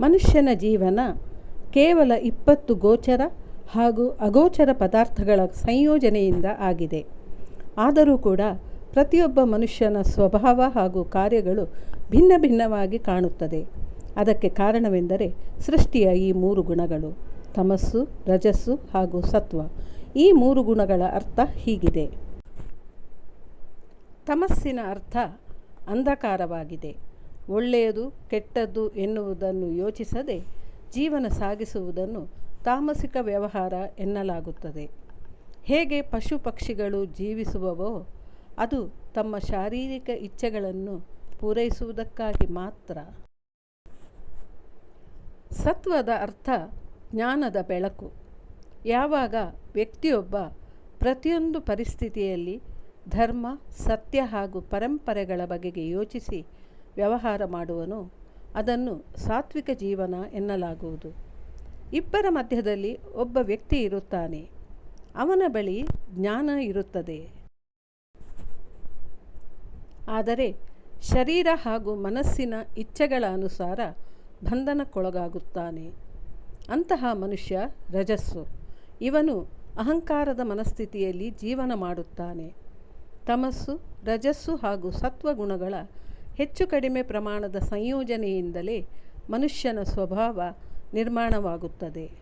ಮನುಷ್ಯನ ಜೀವನ ಕೇವಲ ಇಪ್ಪತ್ತು ಗೋಚರ ಹಾಗೂ ಅಗೋಚರ ಪದಾರ್ಥಗಳ ಸಂಯೋಜನೆಯಿಂದ ಆಗಿದೆ. ಆದರೂ ಕೂಡ ಪ್ರತಿಯೊಬ್ಬ ಮನುಷ್ಯನ ಸ್ವಭಾವ ಹಾಗೂ ಕಾರ್ಯಗಳು ಭಿನ್ನ ಭಿನ್ನವಾಗಿ ಕಾಣುತ್ತದೆ. ಅದಕ್ಕೆ ಕಾರಣವೆಂದರೆ ಸೃಷ್ಟಿಯ ಈ ಮೂರು ಗುಣಗಳು, ತಮಸ್ಸು, ರಜಸ್ಸು ಹಾಗೂ ಸತ್ವ. ಈ ಮೂರು ಗುಣಗಳ ಅರ್ಥ ಹೀಗಿದೆ. ತಮಸ್ಸಿನ ಅರ್ಥ ಅಂಧಕಾರವಾಗಿದೆ. ಒಳ್ಳೆಯದು, ಕೆಟ್ಟದ್ದು ಎನ್ನುವುದನ್ನು ಯೋಚಿಸದೆ ಜೀವನ ಸಾಗಿಸುವುದನ್ನು ತಾಮಸಿಕ ವ್ಯವಹಾರ ಎನ್ನಲಾಗುತ್ತದೆ. ಹೇಗೆ ಪಶು ಪಕ್ಷಿಗಳು ಜೀವಿಸುವವೋ, ಅದು ತಮ್ಮ ಶಾರೀರಿಕ ಇಚ್ಛೆಗಳನ್ನು ಪೂರೈಸುವುದಕ್ಕಾಗಿ ಮಾತ್ರ. ಸತ್ವದ ಅರ್ಥ ಜ್ಞಾನದ ಬೆಳಕು. ಯಾವಾಗ ವ್ಯಕ್ತಿಯೊಬ್ಬ ಪ್ರತಿಯೊಂದು ಪರಿಸ್ಥಿತಿಯಲ್ಲಿ ಧರ್ಮ, ಸತ್ಯ ಹಾಗೂ ಪರಂಪರೆಗಳ ಬಗೆಗೆ ಯೋಚಿಸಿ ವ್ಯವಹಾರ ಮಾಡುವನು, ಅದನ್ನು ಸಾತ್ವಿಕ ಜೀವನ ಎನ್ನಲಾಗುವುದು. ಇಬ್ಬರ ಮಧ್ಯದಲ್ಲಿ ಒಬ್ಬ ವ್ಯಕ್ತಿ ಇರುತ್ತಾನೆ, ಅವನ ಬಳಿ ಜ್ಞಾನ ಇರುತ್ತದೆ. ಆದರೆ ಶರೀರ ಹಾಗೂ ಮನಸ್ಸಿನ ಇಚ್ಛೆಗಳ ಅನುಸಾರ ಬಂಧನಕ್ಕೊಳಗಾಗುತ್ತಾನೆ. ಅಂತಹ ಮನುಷ್ಯ ರಜಸ್ಸು, ಇವನು ಅಹಂಕಾರದ ಮನಸ್ಥಿತಿಯಲ್ಲಿ ಜೀವನ ಮಾಡುತ್ತಾನೆ. ತಮಸ್ಸು, ರಜಸ್ಸು ಹಾಗೂ ಸತ್ವಗುಣಗಳ ಹೆಚ್ಚು ಕಡಿಮೆ ಪ್ರಮಾಣದ ಸಂಯೋಜನೆಯಿಂದಲೇ ಮನುಷ್ಯನ ಸ್ವಭಾವ ನಿರ್ಮಾಣವಾಗುತ್ತದೆ.